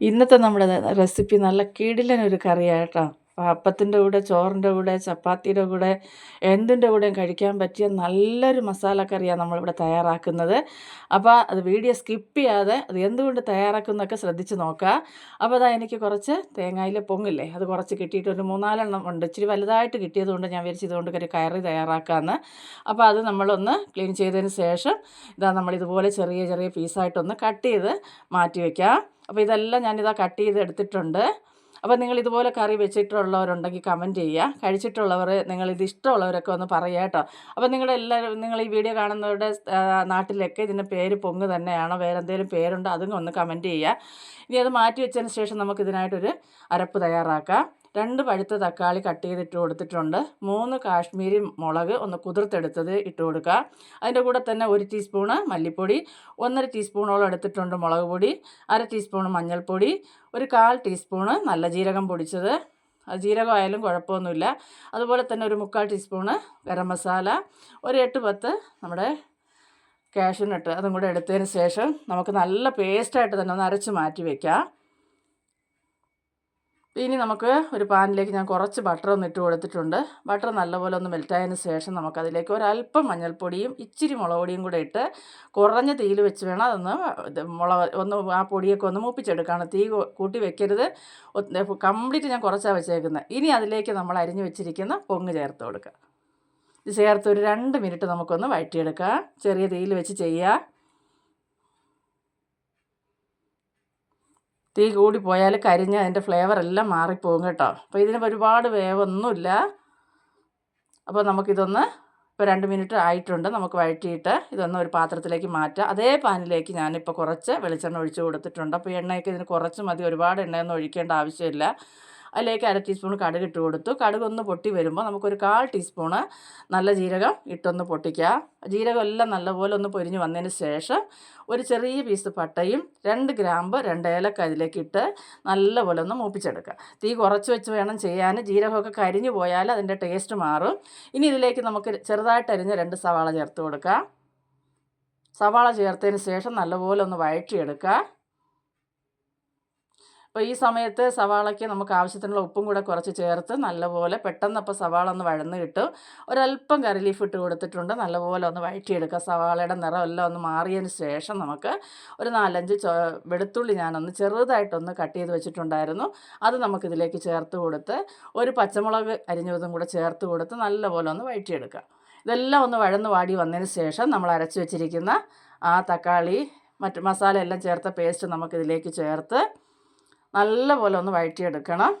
ഇന്നത്തെ നമ്മുടെ റെസിപ്പി നല്ല കിടിലനൊരു കറിയായിട്ടാണ് അപ്പത്തിന്റെ കൂടെ ചോറിന്റെ കൂടെ ചപ്പാത്തിയുടെ കൂടെ എന്തിന്റെ കൂടെയും കഴിക്കാൻ പറ്റിയ നല്ലൊരു മസാലക്കറിയാണ് നമ്മളിവിടെ തയ്യാറാക്കുന്നത്. അപ്പോൾ അത് വീഡിയോ സ്കിപ്പ് ചെയ്യാതെ അത് എന്തുകൊണ്ട് തയ്യാറാക്കുന്നൊക്കെ ശ്രദ്ധിച്ച് നോക്കുക അപ്പോൾ അതാ എനിക്ക് കുറച്ച് തേങ്ങയിൽ പൊങ്ങില്ലേ അത് കുറച്ച് കിട്ടിയിട്ട് ഒരു മൂന്നാലെണ്ണം ഉണ്ട്. ഇച്ചിരി വലുതായിട്ട് കിട്ടിയതുകൊണ്ട് ഞാൻ വിചാരിച്ചു ഇതുകൊണ്ട് ഒരു കയറി തയ്യാറാക്കാമെന്ന് അപ്പോൾ അത് നമ്മളൊന്ന് ക്ലീൻ ചെയ്തതിന് ശേഷം ഇതാ നമ്മളിതുപോലെ ചെറിയ ചെറിയ പീസായിട്ടൊന്ന് കട്ട് ചെയ്ത് മാറ്റി വയ്ക്കാം അപ്പോൾ ഇതെല്ലാം ഞാനിതാ കട്ട് ചെയ്ത് എടുത്തിട്ടുണ്ട്. അപ്പോൾ നിങ്ങൾ ഇതുപോലെ കറി വെച്ചിട്ടുള്ളവരുണ്ടെങ്കിൽ കമന്റ് ചെയ്യുക. കഴിച്ചിട്ടുള്ളവർ നിങ്ങൾ ഇത് ഇഷ്ടമുള്ളവരൊക്കെ ഒന്ന് പറയുക കേട്ടോ. അപ്പോൾ നിങ്ങളുടെ എല്ലാവരും നിങ്ങൾ ഈ വീഡിയോ കാണുന്നവരുടെ നാട്ടിലൊക്കെ ഇതിന്റെ പേര് പൊങ്ങ് തന്നെയാണോ? വേറെ എന്തെങ്കിലും പേരുണ്ടോ? അതും ഒന്ന് കമന്റ് ചെയ്യുക. ഇനി അത് മാറ്റി വെച്ചതിന് ശേഷം നമുക്കിതിനായിട്ടൊരു അരപ്പ് തയ്യാറാക്കാം. രണ്ട് പഴുത്ത തക്കാളി കട്ട് ചെയ്തിട്ട് കൊടുത്തിട്ടുണ്ട്. മൂന്ന് കാശ്മീരി മുളക് ഒന്ന് കുതിർത്തെടുത്തത് ഇട്ട് കൊടുക്കുക. അതിന്റെ കൂടെ തന്നെ ഒരു ടീസ്പൂണ് മല്ലിപ്പൊടി ഒന്നര ടീസ്പൂണോളം എടുത്തിട്ടുണ്ട് മുളക് പൊടി അര ടീസ്പൂൺ മഞ്ഞൾപ്പൊടി ഒരു കാൽ ടീസ്പൂണ് നല്ല ജീരകം പൊടിച്ചത്. ജീരകം ആയാലും കുഴപ്പമൊന്നുമില്ല. അതുപോലെ തന്നെ ഒരു മുക്കാൽ ടീസ്പൂണ് ഗരം മസാല ഒരു എട്ട് പത്ത് നമ്മുടെ കാഷ്യൂനട്ട് അതും കൂടെ എടുത്തതിന് ശേഷം നമുക്ക് നല്ല പേസ്റ്റായിട്ട് തന്നെ ഒന്ന് അരച്ച് മാറ്റി വയ്ക്കാം ഇനി നമുക്ക് ഒരു പാനിലേക്ക് ഞാൻ കുറച്ച് ബട്ടർ ഒന്ന് ഇട്ട് കൊടുത്തിട്ടുണ്ട്. ബട്ടർ നല്ലപോലെ ഒന്ന് മെൽറ്റായതിന് ശേഷം നമുക്കതിലേക്ക് ഒരല്പം മഞ്ഞൾപ്പൊടിയും ഇച്ചിരി മുളക് പൊടിയും കൂടെ ഇട്ട് കുറഞ്ഞ തീയിൽ വെച്ച് വേണം അതൊന്ന് മുളക് ഒന്ന് ആ പൊടിയൊക്കെ ഒന്ന് മൂപ്പിച്ചെടുക്കുകയാണ് തീ കൂട്ടി വെക്കരുത്. കംപ്ലീറ്റ് ഞാൻ കുറച്ചാണ് വെച്ചേക്കുന്നത് ഇനി അതിലേക്ക് നമ്മൾ അരിഞ്ഞു വെച്ചിരിക്കുന്ന പൊങ്ങ് ചേർത്ത് കൊടുക്കുക ഇത് ചേർത്ത് ഒരു രണ്ട് മിനിറ്റ് നമുക്കൊന്ന് വഴറ്റിയെടുക്കാം. ചെറിയ തീയിൽ വെച്ച് ചെയ്യുക തീ കൂടി പോയാൽ കരിഞ്ഞ് അതിന്റെ ഫ്ലേവർ എല്ലാം മാറിപ്പോകും കേട്ടോ. അപ്പോൾ ഇതിന് ഒരുപാട് വേവൊന്നുമില്ല. അപ്പോൾ നമുക്കിതൊന്ന് ഇപ്പോൾ രണ്ട് മിനിറ്റ് ആയിട്ടുണ്ട്. നമുക്ക് വഴറ്റിയിട്ട് ഇതൊന്ന് ഒരു പാത്രത്തിലേക്ക് മാറ്റാം. അതേ പാനിലേക്ക് ഞാനിപ്പോൾ കുറച്ച് വെളിച്ചെണ്ണ ഒഴിച്ച് കൊടുത്തിട്ടുണ്ട്. അപ്പോൾ എണ്ണയൊക്കെ ഇതിന് കുറച്ച് മതി. ഒരുപാട് എണ്ണയൊന്നും ഒഴിക്കേണ്ട ആവശ്യമില്ല. അതിലേക്ക് അര ടീസ്പൂൺ കടുക് ഇട്ട് കൊടുത്തു. കടുക് ഒന്ന് പൊട്ടി വരുമ്പോൾ നമുക്കൊരു കാൽ ടീസ്പൂണ് നല്ല ജീരകം ഇട്ടൊന്ന് പൊട്ടിക്കുക. ജീരകം എല്ലാം നല്ലപോലെ ഒന്ന് പൊരിഞ്ഞ് വന്നതിന് ശേഷം ഒരു ചെറിയ പീസ് പട്ടയും രണ്ട് ഗ്രാമ്പ് രണ്ട് ഏലക്ക അതിലേക്ക് ഇട്ട് നല്ലപോലെ ഒന്ന് മൂപ്പിച്ചെടുക്കുക. തീ കുറച്ച് വെച്ച് വേണം ചെയ്യാൻ. ജീരകമൊക്കെ കരിഞ്ഞു പോയാൽ അതിന്റെ ടേസ്റ്റ് മാറും. ഇനി ഇതിലേക്ക് നമുക്ക് ചെറുതായിട്ട് അരിഞ്ഞ രണ്ട് സവാള ചേർത്ത് കൊടുക്കുക സവാള ചേർത്തതിന് ശേഷം നല്ലപോലെ ഒന്ന് വഴറ്റിയെടുക്കുക. അപ്പോൾ ഈ സമയത്ത് സവാളയ്ക്ക് നമുക്ക് ആവശ്യത്തിനുള്ള ഉപ്പും കൂടെ കുറച്ച് ചേർത്ത് നല്ലപോലെ പെട്ടെന്ന് അപ്പോൾ സവാള ഒന്ന് വഴന്ന് കിട്ടും. ഒരല്പം കറി ലീഫ് ഇട്ട് കൊടുത്തിട്ടുണ്ട്. നല്ലപോലെ ഒന്ന് വഴറ്റിയെടുക്കുക സവാളയുടെ നിറം എല്ലാം ഒന്ന് മാറിയതിന് ശേഷം നമുക്ക് ഒരു നാലഞ്ച് വെളുത്തുള്ളി ഞാനൊന്ന് ചെറുതായിട്ടൊന്ന് കട്ട് ചെയ്ത് വെച്ചിട്ടുണ്ടായിരുന്നു. അത് നമുക്കിതിലേക്ക് ചേർത്ത് കൊടുത്ത് ഒരു പച്ചമുളക് അരിഞ്ഞതും കൂടെ ചേർത്ത് കൊടുത്ത് നല്ലപോലെ ഒന്ന് വഴറ്റിയെടുക്കുക ഇതെല്ലാം ഒന്ന് വഴന്ന് വാടി വന്നതിന് ശേഷം നമ്മൾ അരച്ച് വെച്ചിരിക്കുന്ന ആ തക്കാളി മറ്റ് മസാല എല്ലാം ചേർത്ത പേസ്റ്റ് നമുക്കിതിലേക്ക് ചേർത്ത് നല്ലപോലെ ഒന്ന് വഴറ്റിയെടുക്കണം.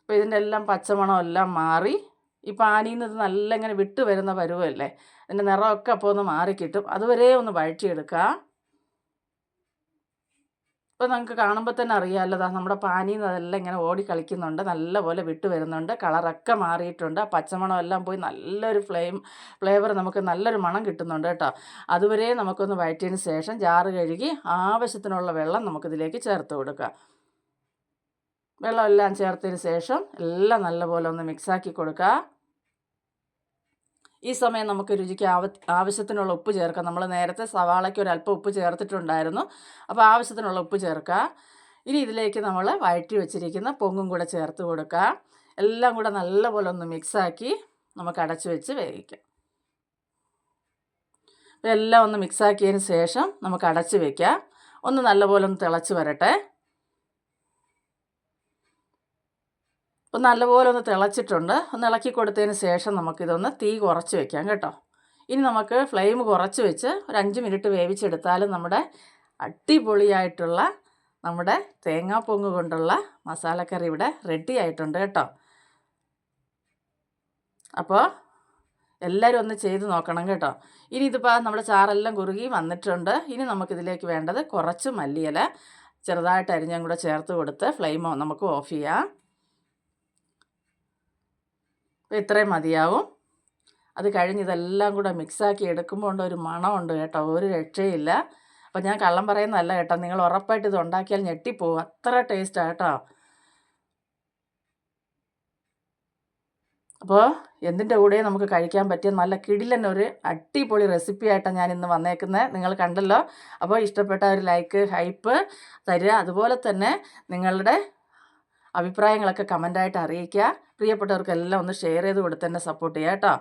അപ്പോൾ ഇതിന്റെ എല്ലാം പച്ചമണം എല്ലാം മാറി. ഈ പാനിയിൽ നിന്ന് ഇത് നല്ല ഇങ്ങനെ വിട്ട് വരുന്ന പരുവല്ലേ? അതിന്റെ നിറമൊക്കെ അപ്പോൾ ഒന്ന് മാറിക്കിട്ടും. അതുവരെ ഒന്ന് വഴറ്റിയെടുക്കുക ഇപ്പോൾ നമുക്ക് കാണുമ്പോൾ തന്നെ അറിയാമല്ലോ നമ്മുടെ പാനിയിൽ നിന്ന് അതെല്ലാം ഇങ്ങനെ ഓടി കളിക്കുന്നുണ്ട് നല്ലപോലെ വിട്ട് വരുന്നുണ്ട് കളറൊക്കെ മാറിയിട്ടുണ്ട് ആ പച്ചമണം എല്ലാം പോയി നല്ലൊരു ഫ്ലെയിം ഫ്ലേവർ നമുക്ക് നല്ലൊരു മണം കിട്ടുന്നുണ്ട് കേട്ടോ. അതുവരെ നമുക്കൊന്ന് വഴറ്റിയതിന് ശേഷം ജാറ് കഴുകി ആവശ്യത്തിനുള്ള വെള്ളം നമുക്കിതിലേക്ക് ചേർത്ത് കൊടുക്കുക. വെള്ളമെല്ലാം ചേർത്തതിന് ശേഷം എല്ലാം നല്ലപോലെ ഒന്ന് മിക്സാക്കി കൊടുക്കുക. ഈ സമയം നമുക്ക് രുചിക്ക് ആവ ആവശ്യത്തിനുള്ള ഉപ്പ് ചേർക്കാം. നമ്മൾ നേരത്തെ സവാളയ്ക്ക് ഒരു അല്പം ഉപ്പ് ചേർത്തിട്ടുണ്ടായിരുന്നു. അപ്പോൾ ആവശ്യത്തിനുള്ള ഉപ്പ് ചേർക്കുക. ഇനി ഇതിലേക്ക് നമ്മൾ വഴറ്റി വെച്ചിരിക്കുന്ന പൊങ്ങും കൂടെ ചേർത്ത് കൊടുക്കുക. എല്ലാം കൂടെ നല്ലപോലെ ഒന്ന് മിക്സാക്കി നമുക്ക് അടച്ചു വെച്ച് വേവിക്കാം. എല്ലാം ഒന്ന് മിക്സാക്കിയതിന് ശേഷം നമുക്ക് അടച്ച് വയ്ക്കാം ഒന്ന് നല്ലപോലെ ഒന്ന് തിളച്ച് വരട്ടെ. അപ്പോൾ നല്ലപോലെ ഒന്ന് തിളച്ചിട്ടുണ്ട്. ഒന്ന് ഇളക്കി കൊടുത്തതിന് ശേഷം നമുക്കിതൊന്ന് തീ കുറച്ച് വെക്കാം കേട്ടോ. ഇനി നമുക്ക് ഫ്ലെയിം കുറച്ച് വെച്ച് ഒരു അഞ്ച് മിനിറ്റ് വേവിച്ചെടുത്താൽ നമ്മുടെ അടിപൊളിയായിട്ടുള്ള നമ്മുടെ തേങ്ങാപ്പൊങ്ങ് കൊണ്ടുള്ള മസാലക്കറി ഇവിടെ റെഡി ആയിട്ടുണ്ട് കേട്ടോ. അപ്പോൾ എല്ലാവരും ഒന്ന് ചെയ്ത് നോക്കണം കേട്ടോ. ഇനി ഇതിപ്പോൾ നമ്മുടെ ചാറെല്ലാം കുറുകി വന്നിട്ടുണ്ട്. ഇനി നമുക്കിതിലേക്ക് വേണ്ടത് കുറച്ച് മല്ലിയില ചെറുതായിട്ട് അരിഞ്ഞും കൂടെ ചേർത്ത് കൊടുത്ത് ഫ്ലെയിം നമുക്ക് ഓഫ് ചെയ്യാം. അപ്പോൾ ഇത്രയും മതിയാവും. അത് കഴിഞ്ഞ് ഇതെല്ലാം കൂടെ മിക്സാക്കി എടുക്കുമ്പോൾ ഉണ്ട് ഒരു മണമുണ്ട് കേട്ടോ ഒരു രക്ഷയില്ല. അപ്പോൾ ഞാൻ കള്ളം പറയുന്നതല്ല കേട്ടോ നിങ്ങൾ ഉറപ്പായിട്ട് ഇത് ഉണ്ടാക്കിയാൽ ഞെട്ടിപ്പോവും. അത്ര ടേസ്റ്റാണ് കേട്ടോ. അപ്പോൾ എന്തിന്റെ കൂടെ നമുക്ക് കഴിക്കാൻ പറ്റിയ നല്ല കിടിലൻ ഒരു അടിപൊളി റെസിപ്പിയായിട്ടാണ് ഞാൻ ഇന്ന് വന്നേക്കുന്നത് നിങ്ങൾ കണ്ടല്ലോ. അപ്പോൾ ഇഷ്ടപ്പെട്ട ഒരു ലൈക്ക് ഹൈപ്പ് തരിക. അതുപോലെ തന്നെ നിങ്ങളുടെ അഭിപ്രായങ്ങളൊക്കെ കമന്റായിട്ട് അറിയിക്കുക. പ്രിയപ്പെട്ടവർക്കെല്ലാം ഒന്ന് ഷെയർ ചെയ്ത് കൊടുത്ത് തന്നെ സപ്പോർട്ട് ചെയ്യാം കേട്ടോ.